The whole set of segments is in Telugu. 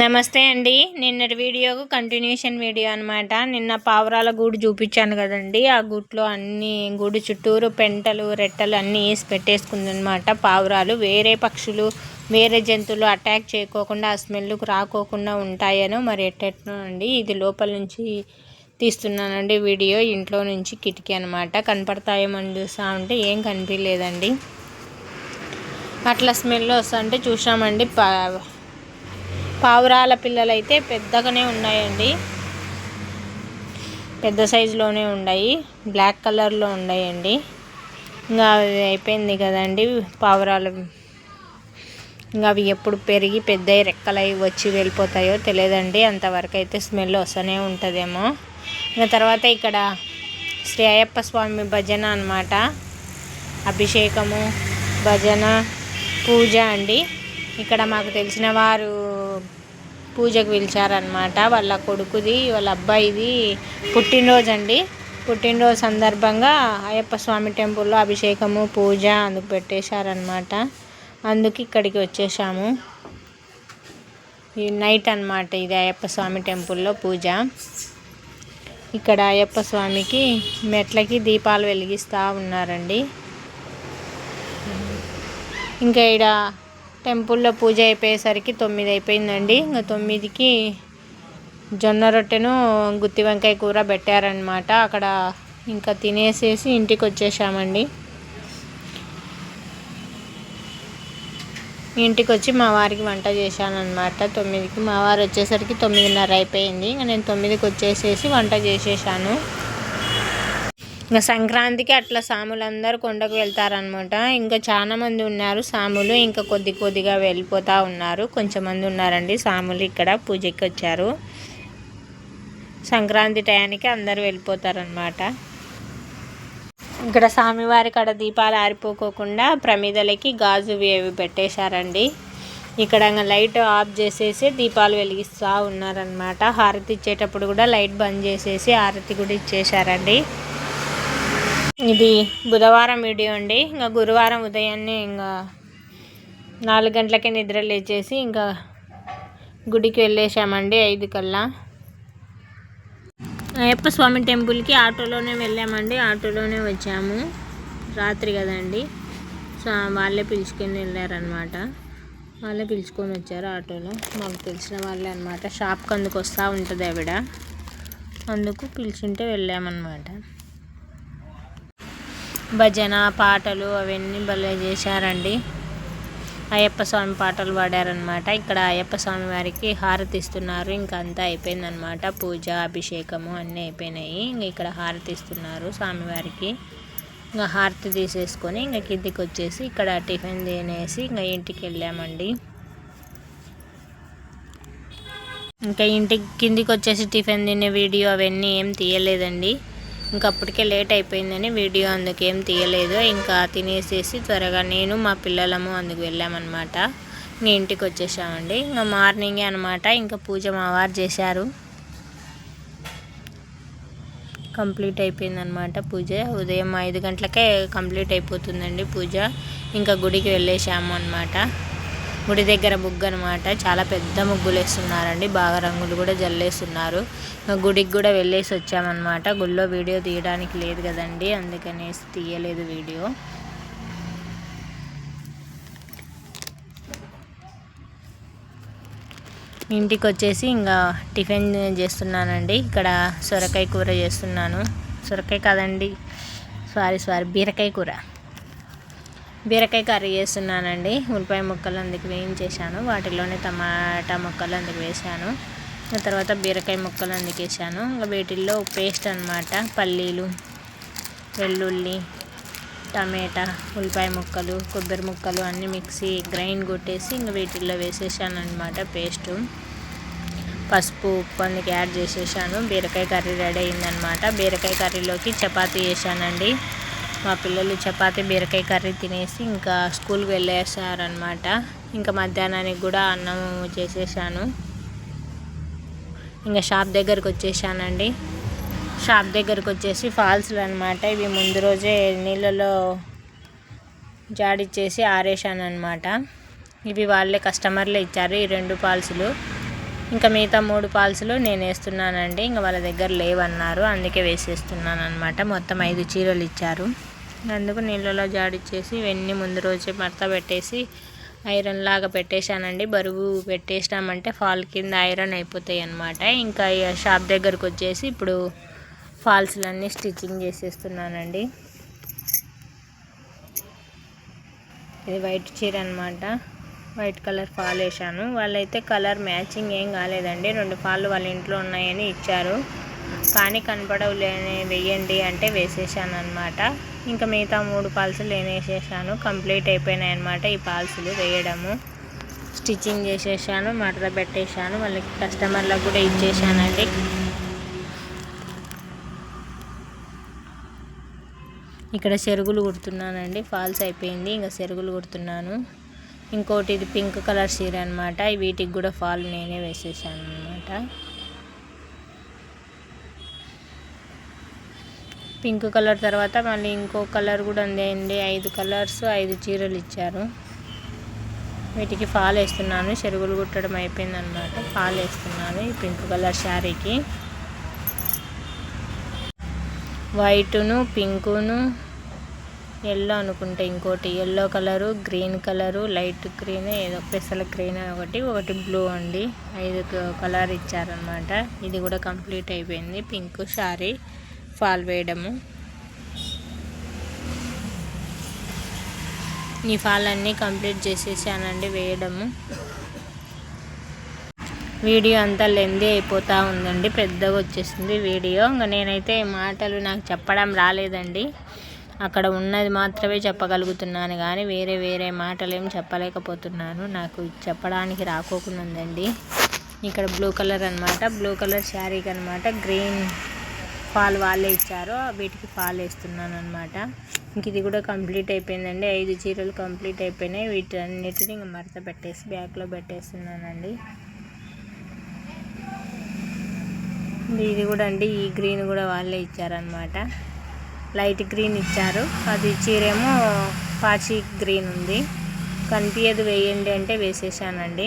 నమస్తే అండి. నిన్నటి వీడియోకు కంటిన్యూషన్ వీడియో అనమాట నిన్న పావురాల గూడు చూపించాను కదండి. ఆ గూట్లో అన్ని గూడు చుట్టూరు పెంటలు రెట్టలు అన్నీ వేసి పెట్టేసుకుంది అనమాట పావురాలు వేరే పక్షులు వేరే జంతువులు అటాక్ చేయకోకుండా ఆ స్మెల్కు రాకోకుండా ఉంటాయనో. మరి ఎట్టెట్నో అండి. ఇది లోపల నుంచి తీస్తున్నానండి వీడియో. ఇంట్లో నుంచి కిటికీ అనమాట కనపడతాయేమని చూసా ఉంటే ఏం కనిపించలేదండి అట్లా స్మెల్ వస్తా అంటే చూసామండి పావురాల పిల్లలు అయితే పెద్దగానే ఉన్నాయండి. పెద్ద సైజులోనే ఉన్నాయి బ్లాక్ కలర్లో ఉన్నాయండి. ఇంకా అవి అయిపోయింది కదండి పావురాలు. ఇంకా అవి ఎప్పుడు పెరిగి పెద్ద రెక్కలై వచ్చి వెళ్ళిపోతాయో తెలియదండి. అంతవరకు అయితే స్మెల్ వస్తూనే ఉంటుందేమో. ఇంకా తర్వాత ఇక్కడ శ్రీ అయ్యప్ప స్వామి భజన అనమాట అభిషేకము భజన పూజ అండి. ఇక్కడ మాకు తెలిసిన వారు పూజకు పిలిచారనమాట వాళ్ళ కొడుకుది వాళ్ళ అబ్బాయిది పుట్టినరోజు అండి పుట్టినరోజు సందర్భంగా అయ్యప్ప స్వామి టెంపుల్లో అభిషేకము పూజ అందుకు పెట్టేశారనమాట అందుకు ఇక్కడికి వచ్చేసాము ఈ నైట్ అనమాట ఇది అయ్యప్ప స్వామి టెంపుల్లో పూజ. ఇక్కడ అయ్యప్ప స్వామికి మెట్లకి దీపాలు వెలిగిస్తూ ఉన్నారండి. ఇంకా ఇక్కడ టెంపుల్లో పూజ అయిపోయేసరికి తొమ్మిది అయిపోయిందండి. ఇంకా తొమ్మిదికి జొన్న రొట్టెను గుత్తి వంకాయ కూర పెట్టారనమాట అక్కడ ఇంకా తినేసేసి ఇంటికి వచ్చేసామండి ఇంటికి వచ్చి మా వారికి వంట చేశానమాట తొమ్మిదికి మా వారు వచ్చేసరికి తొమ్మిదిన్నర అయిపోయింది. ఇంకా నేను తొమ్మిదికి వచ్చేసేసి వంట చేసేసాను. ఇంకా సంక్రాంతికి అట్లా సాములందరూ కొండకు వెళ్తారనమాట ఇంకా చాలా మంది ఉన్నారు సాములు. ఇంకా కొద్ది కొద్దిగా వెళ్ళిపోతూ ఉన్నారు. కొంచెం మంది ఉన్నారండి. సాములు ఇక్కడ పూజకి వచ్చారు. సంక్రాంతి టయానికి అందరూ వెళ్ళిపోతారనమాట ఇక్కడ స్వామివారి కడ దీపాలు ఆరిపోకోకుండా ప్రమిదలకి గాజు వేవి పెట్టేశారండి. ఇక్కడ లైట్ ఆఫ్ చేసేసి దీపాలు వెలిగిస్తూ ఉన్నారనమాట హారతి ఇచ్చేటప్పుడు కూడా లైట్ బంద్ చేసేసి హారతి కూడా ఇచ్చేశారండి. ఇది బుధవారం వీడియో అండి. ఇంకా గురువారం ఉదయాన్నే ఇంకా నాలుగు గంటలకే నిద్ర లేచేసి ఇంకా గుడికి వెళ్ళేసామండి ఐదు కల్లా. అయ్యప్ప స్వామి టెంపుల్కి ఆటోలోనే వెళ్ళామండి. ఆటోలోనే వచ్చాము. రాత్రి కదండి. సో వాళ్ళే పిలుచుకొని వెళ్ళారనమాట వాళ్ళే పిలుచుకొని వచ్చారు ఆటోలో. మాకు తెలిసిన వాళ్ళే అనమాట షాప్కి అందుకు వస్తూ ఉంటుంది ఆవిడ. అందుకు పిలిచింటే వెళ్ళామన్నమాట. భజన పాటలు అవన్నీ భలే చేశారండి. అయ్యప్ప స్వామి పాటలు పాడారనమాట ఇక్కడ అయ్యప్ప స్వామి వారికి హారతి ఇస్తున్నారు. ఇంకా అంతా అయిపోయిందనమాట పూజ అభిషేకము అన్నీ అయిపోయినాయి. ఇంక ఇక్కడ హారతి ఇస్తున్నారు స్వామివారికి ఇంకా హారతి తీసేసుకొని ఇంకా కిందికి వచ్చేసి ఇక్కడ టిఫిన్ తినేసి ఇంకా ఇంటికి వెళ్ళామండి. ఇంకా ఇంటికి కిందికి వచ్చేసి టిఫిన్ తినే వీడియో అవన్నీ ఏం తీయలేదండి. ఇంకా అప్పటికే లేట్ అయిపోయిందని వీడియో అందుకేం తీయలేదు. ఇంకా తినేసేసి త్వరగా నేను మా పిల్లలము అందుకు వెళ్ళామన్నమాట. ఇంకా ఇంటికి వచ్చేసామండి. ఇంకా మార్నింగే అనమాట ఇంకా పూజ మావారు చేశారు. కంప్లీట్ అయిపోయిందనమాట పూజ. ఉదయం ఐదు గంటలకే కంప్లీట్ అయిపోతుందండి పూజ. ఇంకా గుడికి వెళ్ళేసాము అనమాట గుడి దగ్గర ముగ్గు అనమాట చాలా పెద్ద ముగ్గులు వేస్తున్నారండి బాగా రంగులు కూడా జల్లేస్తున్నారు. గుడికి కూడా వెళ్ళేసి వచ్చామన్నమాట. గుడిలో వీడియో తీయడానికి లేదు కదండి. అందుకనేసి తీయలేదు వీడియో. ఇంటికి వచ్చేసి ఇంకా టిఫిన్ చేస్తున్నానండి. ఇక్కడ సొరకాయ కూర చేస్తున్నాను. సొరకాయ కాదండి. సారీ సారీ బీరకాయ కూర. బీరకాయ కర్రీ చేస్తున్నానండి. ఉల్లిపాయ ముక్కలు అందుకు వేయించేసాను వాటిలోనే టమాటా ముక్కలు అందుకు వేసాను తర్వాత బీరకాయ ముక్కలు అందుకేసాను ఇంకా వీటిల్లో పేస్ట్ అనమాట పల్లీలు వెల్లుల్లి టమాటా ఉల్లిపాయ ముక్కలు కొబ్బరి ముక్కలు అన్నీ మిక్సీ గ్రైండ్ కొట్టేసి ఇంకా వీటిల్లో వేసేసాను అనమాట పేస్టు. పసుపు ఉప్పు అందుకు యాడ్ చేసేసాను. బీరకాయ కర్రీ రెడీ అయిందనమాట బీరకాయ కర్రీలోకి చపాతీ వేసానండి మా పిల్లలు చపాతీ బీరకాయ కర్రీ తినేసి ఇంకా స్కూల్కి వెళ్ళేసారనమాట ఇంకా మధ్యాహ్నానికి కూడా అన్నం చేసేసాను. ఇంకా షాప్ దగ్గరకు వచ్చేసానండి. షాప్ దగ్గరకు వచ్చేసి ఫాల్స్లు అనమాట ఇవి ముందు రోజే నీళ్ళలో జాడిచ్చేసి ఆరేసాను అనమాట ఇవి వాళ్ళే కస్టమర్లే ఇచ్చారు ఈ రెండు పాల్సులు ఇంకా మిగతా మూడు పాల్స్లు నేను వేస్తున్నానండి. ఇంకా వాళ్ళ దగ్గర లేవన్నారు. అందుకే వేసేస్తున్నాను అనమాట మొత్తం ఐదు చీరలు ఇచ్చారు. అందుకు నీళ్ళలో జాడిచ్చేసి ఇవన్నీ ముందు రోజే మడత పెట్టేసి ఐరన్ లాగా పెట్టేశానండి. బరువు పెట్టేసినామంటే ఫాల్ కింద ఐరన్ అయిపోతాయి అనమాట ఇంకా షాప్ దగ్గరకు వచ్చేసి ఇప్పుడు ఫాల్స్లన్నీ స్టిచ్చింగ్ చేసేస్తున్నానండి. ఇది వైట్ చీర అనమాట వైట్ కలర్ ఫాల్ వేసాను వాళ్ళైతే కలర్ మ్యాచింగ్ ఏం కాలేదండి. రెండు ఫాళ్ళు వాళ్ళ ఇంట్లో ఉన్నాయని ఇచ్చారు. కానీ కనపడవు లేని వేయండి అంటే వేసేసాను అనమాట ఇంకా మిగతా మూడు పాల్సులు నేను వేసేసాను. కంప్లీట్ అయిపోయినాయి అనమాట ఈ పాల్సులు వేయడము. స్టిచ్చింగ్ చేసేసాను మడత పెట్టేశాను వాళ్ళకి కస్టమర్లకు కూడా ఇచ్చేసానండి. ఇక్కడ చెరుగులు కుడుతున్నానండి. ఫాల్స్ అయిపోయింది ఇంకా చెరుగులు కుడుతున్నాను. ఇంకోటి ఇది పింక్ కలర్ చీర అనమాట వీటికి కూడా ఫాల్ నేనే వేసేసాను అనమాట పింక్ కలర్ తర్వాత మళ్ళీ ఇంకో కలర్ కూడా ఉందండి ఐదు కలర్స్ ఐదు చీరలు ఇచ్చారు. వీటికి ఫాల్ వేస్తున్నాను. చెరుగులు కుట్టడం అయిపోయింది అనమాట ఫాల్ వేస్తున్నాను ఈ పింక్ కలర్ శారీకి. వైటును పింకును ఎల్లో అనుకుంటే ఇంకోటి. Yellow colour green colour light green ఏదో పెసల గ్రీన్ ఒకటి ఒకటి బ్లూ అండి. ఐదు కలర్ ఇచ్చారనమాట ఇది కూడా కంప్లీట్ అయిపోయింది పింక్ శారీ. ఫాల్ వేయడము. నీ ఫాల్ అన్నీ కంప్లీట్ చేసేసానండి వేయడము. వీడియో అంతా లెందీ అయిపోతూ ఉందండి పెద్దగా వచ్చేసింది వీడియో. ఇంకా నేనైతే మాటలు నాకు చెప్పడం రాలేదండి. అక్కడ ఉన్నది మాత్రమే చెప్పగలుగుతున్నాను కానీ వేరే వేరే మాటలు ఏం చెప్పలేకపోతున్నాను. నాకు చెప్పడానికి రాకోకుండా ఉందండి. ఇక్కడ బ్లూ కలర్ అనమాట బ్లూ కలర్ శారీకి అనమాట గ్రీన్ ఫాల్ వాళ్ళే ఇచ్చారు వీటికి ఫాల్ వేస్తున్నాను అనమాట ఇంక ఇది కూడా కంప్లీట్ అయిపోయిందండి. ఐదు చీరలు కంప్లీట్ అయిపోయినాయి. వీటన్నిటిని ఇంక మడత పెట్టేసి బ్యాగ్లో పెట్టేస్తున్నానండి. ఇది కూడా అండి ఈ గ్రీన్ కూడా వాళ్ళే ఇచ్చారనమాట లైట్ గ్రీన్ ఇచ్చారు. అది చీరేమో పాచి గ్రీన్ ఉంది. కనిపించదు వేయండి అంటే వేసేసానండి.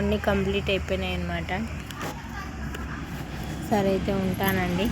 అన్నీ కంప్లీట్ అయిపోయినాయి అనమాట సరే అయితే ఉంటానండి.